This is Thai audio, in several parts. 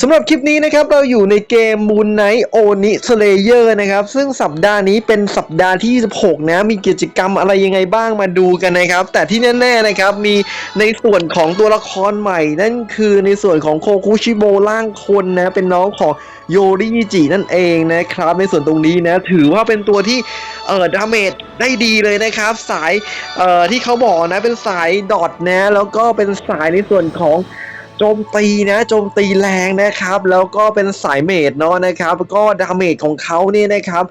สำหรับคลิปนี้นะครับเราอยู่ในเกม Moon Knight Oni Slayer นะครับ ซึ่งสัปดาห์นี้เป็นสัปดาห์ที่ 26 นะ มีกิจกรรมอะไรยังไงบ้างมาดูกันนะครับ แต่ที่แน่ ๆ นะครับ มีในส่วนของตัวละครใหม่ นั่นคือในส่วนของโคคุชิโบร่างคนนะ เป็นน้องของโยริจินั่นเองนะครับ ในส่วนตรงนี้นะ ถือว่าเป็นตัวที่เอ่อดาเมจได้ดีเลยนะครับ สายเอ่อที่เขาบอกนะเป็นสายดอทนะ แล้วก็เป็นสายในส่วนของ โจมตีนะโจมตีแรงนะครับ แล้วก็เป็นสายเมดเนาะนะครับก็ดาเมจของเขาเนี่ยนะครับ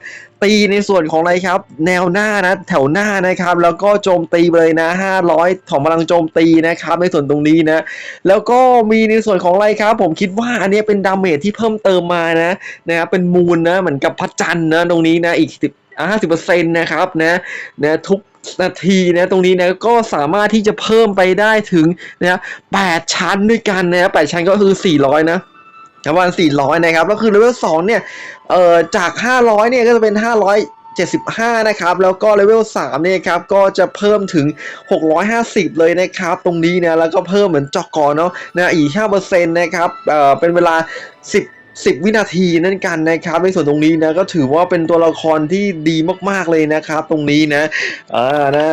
ตีในส่วนของอะไรครับ แนวหน้านะแถวหน้านะครับ แล้วก็โจมตีเลยนะ 500 ของพลังโจมตีนะครับ ในส่วนตรงนี้นะ แล้วก็มีในส่วนของอะไรครับ ผมคิดว่าอันนี้เป็นดาเมจที่เพิ่มเติมมานะนะครับเป็นมูลนะเหมือนกับพระจันทร์นะตรงนี้นะอีก10อ่า50%นะครับนะนะทุก นาทีนะตรงนี้นะก็สามารถที่จะเพิ่มไปได้ถึงนะ8ชั้นด้วยกันนะ8ชั้นก็คือ400นะประมาณ400นะครับแล้วคือเลเวล2เนี่ยเอ่อจาก500เนี่ยก็จะเป็น575 นะครับ แล้วก็เลเวล3เนี่ยครับ ก็จะเพิ่มถึง 650 เลยนะครับ ตรงนี้นะ แล้วก็เพิ่มเหมือนจอกอเนาะนะอีก5%นะครับ เอ่อ เป็นเวลา 10 10 วินาทีนั่นกันนะครับ ในส่วนตรงนี้นะก็ถือว่าเป็นตัวละครที่ดีมากๆเลยนะครับ ตรงนี้นะอ่านะ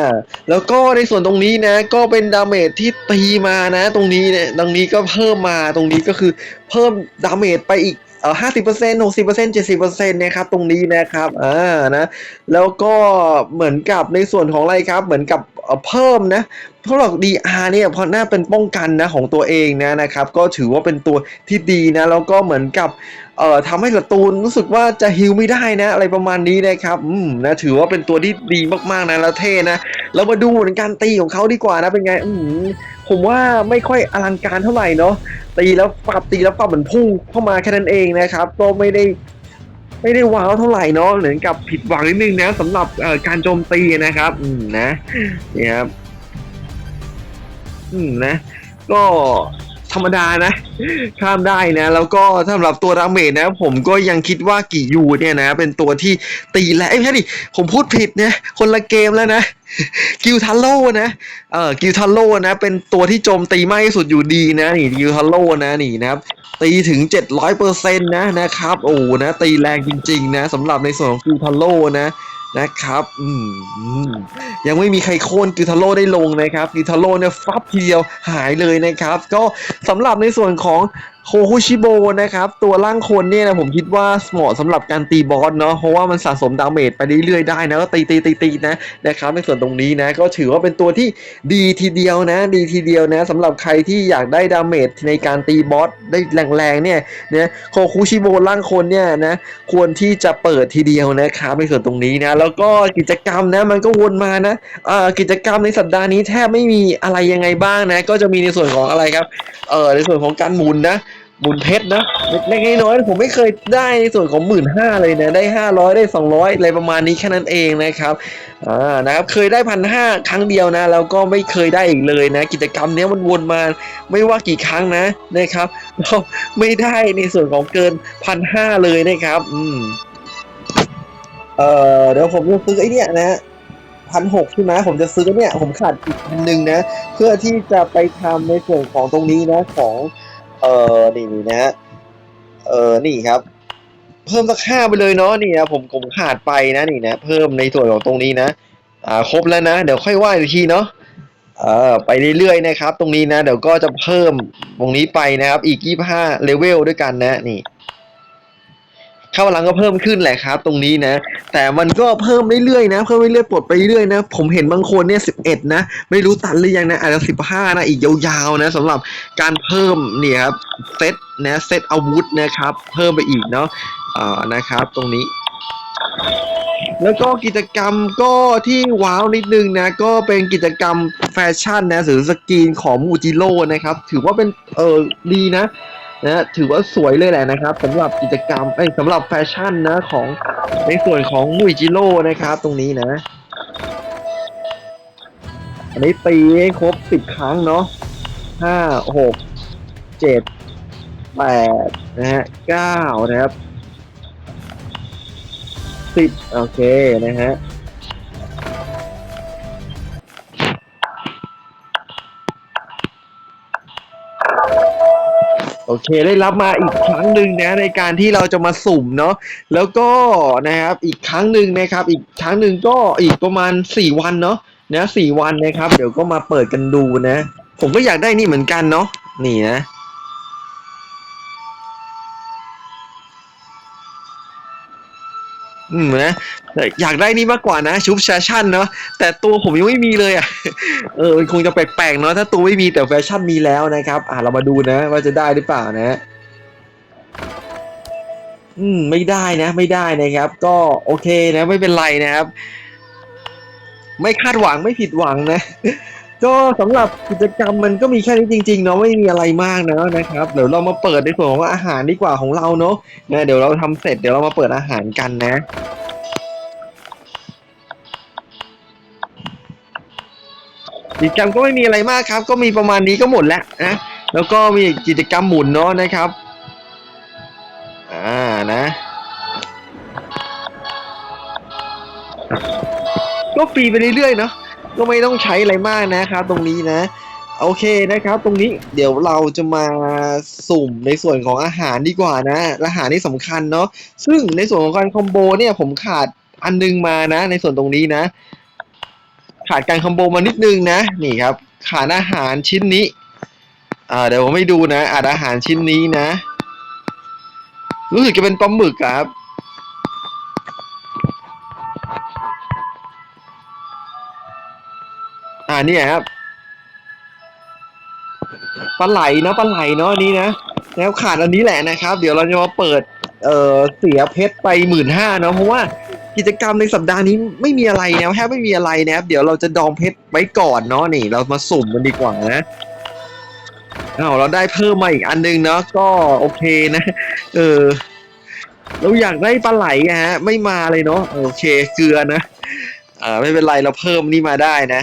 แล้วก็ในส่วนตรงนี้นะก็เป็นดาเมจที่ตีมานะ ตรงนี้เนี่ยตรงนี้ก็เพิ่มมาตรงนี้ก็คือเพิ่มดาเมจไปอีกเอ่อห้าสิบเปอร์เซ็นต์หกสิบเปอร์เซ็นต์เจ็ดสิบเปอร์เซ็นต์นะครับตรงนี้นะครับอ่านะแล้วก็เหมือนกับในส่วนของอะไรครับ เหมือนกับ เพิ่มนะเพราะหรอก DR เนี่ยเพราะน่าเป็นป้องกันนะของตัวเองนะนะครับ ก็ถือว่าเป็นตัวที่ดีนะ แล้วก็เหมือนกับเอ่อทำให้ศัตรูรู้สึกว่าจะฮิลไม่ได้นะ อะไรประมาณนี้นะครับอืมนะถือว่าเป็นตัวที่ดีมากๆนะแล้วเท่นะเรามาดูเหมือนการตีของเขาดีกว่านะเป็นไงอืมผมว่าไม่ค่อยอลังการเท่าไหร่เนาะตีแล้วปับตีแล้วปับเหมือนพุ่งเข้ามาแค่นั้นเองนะครับก็ไม่ได้ ไม่ได้ว้าวเท่าไหร่เนาะเหมือนกับผิดหวังนิดนึงนะสำหรับการโจมตีนะครับ อืมนะนี่ครับอืมนะ ก็ ธรรมดานะ ข้ามได้นะ แล้วก็สำหรับตัวดาเมจนะ ผมก็ยังคิดว่ากี่ยูเนี่ยนะ เป็นตัวที่ตีแรงเอ้ยไม่ใช่ดิผมพูดผิดนะคนละเกมแล้วนะกิลทัลโลนะ เอ่อ กิลทัลโลนะ เป็นตัวที่โจมตีมากที่สุดอยู่ดีนะ นี่ กิลทัลโลนะ นี่นะครับ ตีถึง 700%นะ นะครับ โอ้ นะ ตีแรงจริง ๆ นะสำหรับในส่วนของกิลทัลโลนะ นะครับอืมอืมยังไม่มีใครโค่นกิทาโร่ได้ลงนะครับกิทาโร่เนี่ยฟับทีเดียวหายเลยนะครับ ก็สำหรับในส่วนของโคคุชิโบนะครับ ตัวร่างคนเนี่ยนะผมคิดว่าเหมาะสำหรับการตีบอสเนาะเพราะว่ามันสะสมดาเมจไปเรื่อยๆได้นะก็ตีตีตีตีนะนะครับในส่วนตรงนี้นะ ก็ถือว่าเป็นตัวที่ดีทีเดียวนะ ดีทีเดียวนะสำหรับใครที่อยากได้ดาเมจในการตีบอสได้แรงๆเนี่ยนะโคคุชิโบร่างคนเนี่ยนะควรที่จะเปิดทีเดียวนะครับในส่วนตรงนี้นะ แล้วก็กิจกรรมนะมันก็วนมานะอ่อกิจกรรมในสัปดาห์นี้แทบไม่มีอะไรยังไงบ้างนะ ก็จะมีในส่วนของอะไรครับเออในส่วนของการหมุนนะ หมุนเพชรนะเล็กๆน้อยๆผมไม่เคยได้ในส่วนของหมื่นห้าเลยนะได้ห้าร้อยได้สองร้อยอะไรประมาณนี้แค่นั้นเองนะครับอ่านะครับเคยได้พันห้าครั้งเดียวนะแล้วก็ไม่เคยได้อีกเลยนะ กิจกรรมเนี้ยมันวนมาไม่ว่ากี่ครั้งนะนะครับเราไม่ได้ในส่วนของเกินพันห้าเลยนะครับ อืมเอ่อเดี๋ยวผมจะซื้อไอ้เนี่ยนะพันหกใช่ไหมผมจะซื้อเนี่ย ผมขาดอีกพันหนึ่งนะ เพื่อที่จะไปทำในส่วนของตรงนี้นะของ เออนี่นี่นะ เออนี่ครับ เพิ่มสักห้าไปเลยเนาะนี่นะผมผมขาดไปนะนี่นะเพิ่มในส่วนของตรงนี้นะ อ่าครบแล้วนะ เดี๋ยวค่อยว่าอีกทีเนาะเออไปเรื่อยๆนะครับ ตรงนี้นะ เดี๋ยวก็จะเพิ่มตรงนี้ไปนะครับ อีกยี่ห้าเลเวลด้วยกันนะนี่ ข้าวหลังก็เพิ่มขึ้นแหละครับ ตรงนี้นะ แต่มันก็เพิ่มเรื่อยๆนะ เพิ่มเรื่อยๆปลดไปเรื่อยๆนะ ผมเห็นบางคนเนี่ยสิบเอ็ดนะ ไม่รู้ตันหรือยังนะอาจจะสิบห้านะอีกยาวๆนะสำหรับการเพิ่มเนี่ยครับเซตนะเซตอาวุธนะครับ เพิ่มไปอีกเนาะอ่านะครับ ตรงนี้แล้วก็กิจกรรมก็ที่ว้าวนิดนึงนะ ก็เป็นกิจกรรมแฟชั่นนะหรือสกรีนของมูจิโร่นะครับ ถือว่าเป็นเออดีนะ นะถือว่าสวยเลยแหละนะครับสำหรับกิจกรรมเอ้สำหรับแฟชั่นนะของในส่วนของมุยจิโร่นะครับ ตรงนี้นะ อันนี้ตีครบสิบครั้งเนาะห้าหกเจ็ดแปดนะฮะเก้านะครับสิบโอเคนะฮะ โอเคได้รับมาอีกครั้งหนึ่งนะในการที่เราจะมาสุ่มเนาะแล้วก็นะครับอีกครั้งหนึ่งนะครับ อีกครั้งหนึ่งก็อีกประมาณสี่วันเนาะนะสี่วันนะครับ เดี๋ยวก็มาเปิดกันดูนะ ผมก็อยากได้นี่เหมือนกันเนาะนี่นะ อืมนะแต่อยากได้นี่มากกว่านะ ชุบแฟชั่นเนาะแต่ตัวผมยังไม่มีเลยอะเออมันคงจะแปลกๆเนาะถ้าตัวไม่มีแต่แฟชั่นมีแล้วนะครับ อะเรามาดูนะ ว่าจะได้หรือเปล่านะ อืม ไม่ได้นะ ไม่ได้นะครับ ก็โอเคนะ ไม่เป็นไรนะครับ ไม่คาดหวังไม่ผิดหวังนะ ก็สำหรับกิจกรรมมันก็มีแค่นี้จริงๆเนาะไม่มีอะไรมากนะนะครับเดี๋ยวเรามาเปิดในส่วนของอาหารดีกว่าของเราเนาะนะเดี๋ยวเราทำเสร็จเดี๋ยวเรามาเปิดอาหารกันนะ กิจกรรมก็ไม่มีอะไรมากครับ ก็มีประมาณนี้ก็หมดแล้วนะแล้วก็มีกิจกรรมหมุนเนาะนะครับอ่านะ ก็ฟรีไปเรื่อยๆเนาะ ก็ไม่ต้องใช้อะไรมากนะครับ ตรงนี้นะ โอเคนะครับ ตรงนี้เดี๋ยวเราจะมาสุ่มในส่วนของอาหารดีกว่านะ อาหารนี่สำคัญเนาะซึ่งในส่วนของการคอมโบเนี่ยผมขาดอันนึงมานะ ในส่วนตรงนี้นะ ขาดการคอมโบมานิดนึงนะนี่ครับ ขาดอาหารชิ้นนี้อ่าเดี๋ยวผมไม่ดูนะอาจอาหารชิ้นนี้นะ รู้สึกจะเป็นปลาหมึกครับ เนี่ยครับปลาไหลเนาะปลาไหลเนาะอันนี้นะแล้วขาดอันนี้แหละนะครับ เดี๋ยวเราจะมาเปิด เออเสียเพชรไปหมื่นห้าเนาะเพราะว่ากิจกรรมในสัปดาห์นี้ไม่มีอะไรนะแทบไม่มีอะไรนะครับ เดี๋ยวเราจะดองเพชรไว้ก่อนเนาะนี่ เรามาสุ่มกันดีกว่านะอ้าเราได้เพิ่มมาอีกอันนึงเนาะก็โอเคนะ เออ เราอยากได้ปลาไหลฮะ ไม่มาเลยเนาะโอเคเกลือนะอ่าไม่เป็นไรเราเพิ่มนี่มาได้นะ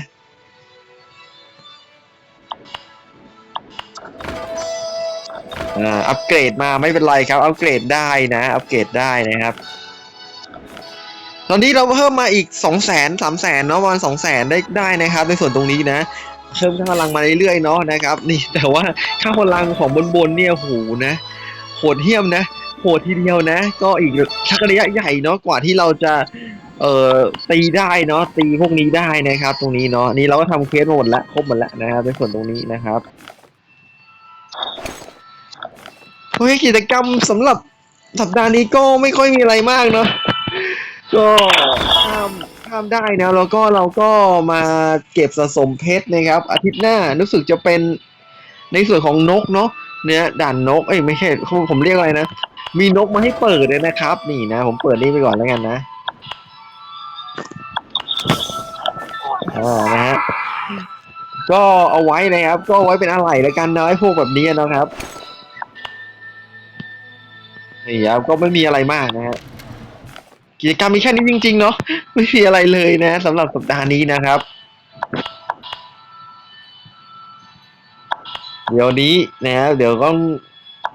อ่าอัปเกรดมาไม่เป็นไรครับ อัปเกรดได้นะ อัปเกรดได้นะครับ ตอนนี้เราเพิ่มมาอีกสองแสนสามแสนเนาะประมาณสองแสนได้ได้นะครับ ในส่วนตรงนี้นะเพิ่มค่าพลังมาเรื่อยๆเนาะนะครับ นี่แต่ว่าค่าพลังของบนบนๆเนี่ยโหนะโหดเหี้ยมนะโหดทีเดียวนะ ก็อีกชักระยะใหญ่เนาะกว่าที่เราจะเอ่อตีได้เนาะตีพวกนี้ได้นะครับ ตรงนี้เนาะนี่เราก็ทำเควสมาหมดล้วครบหมดล้วนะครับในส่วนตรงนี้นะครับ โอเคกิจกรรมสำหรับสัปดาห์นี้ก็ไม่ค่อยมีอะไรมากเนาะก็ข้ามข้ามได้นะ แล้วก็เราก็มาเก็บสะสมเพชรนะครับ อาทิตย์หน้ารู้สึกจะเป็นในส่วนของนกเนาะเนี่ยด่านนก เอ้ยไม่ใช่ผมเรียกอะไรนะ มีนกมาให้เปิดเลยนะครับ นี่นะ ผมเปิดนี่ไปก่อนแล้วกันนะอ่านะฮะก็เอาไว้นะครับ ก็เอาไว้เป็นอะไรแล้วกันนะไอ้พวกแบบนี้นะครับ นี่ครับก็ไม่มีอะไรมากนะฮะกิจกรรมมีแค่นี้จริง ๆ เนาะไม่มีอะไรเลยนะสำหรับสัปดาห์นี้นะครับ เดี๋ยวนี้นะเดี๋ยวต้อง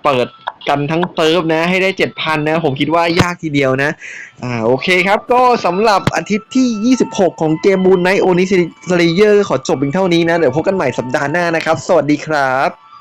เปิดกันทั้งเซิร์ฟนะ ให้ได้เจ็ดพันนะ ผมคิดว่ายากทีเดียวนะ อ่าโอเคครับ ก็สำหรับอาทิตย์ที่ 26 ของเกมบูนไนโอนิสเลเยอร์ขอจบเพียงเท่านี้นะ เดี๋ยวพบกันใหม่สัปดาห์หน้านะครับ สวัสดีครับ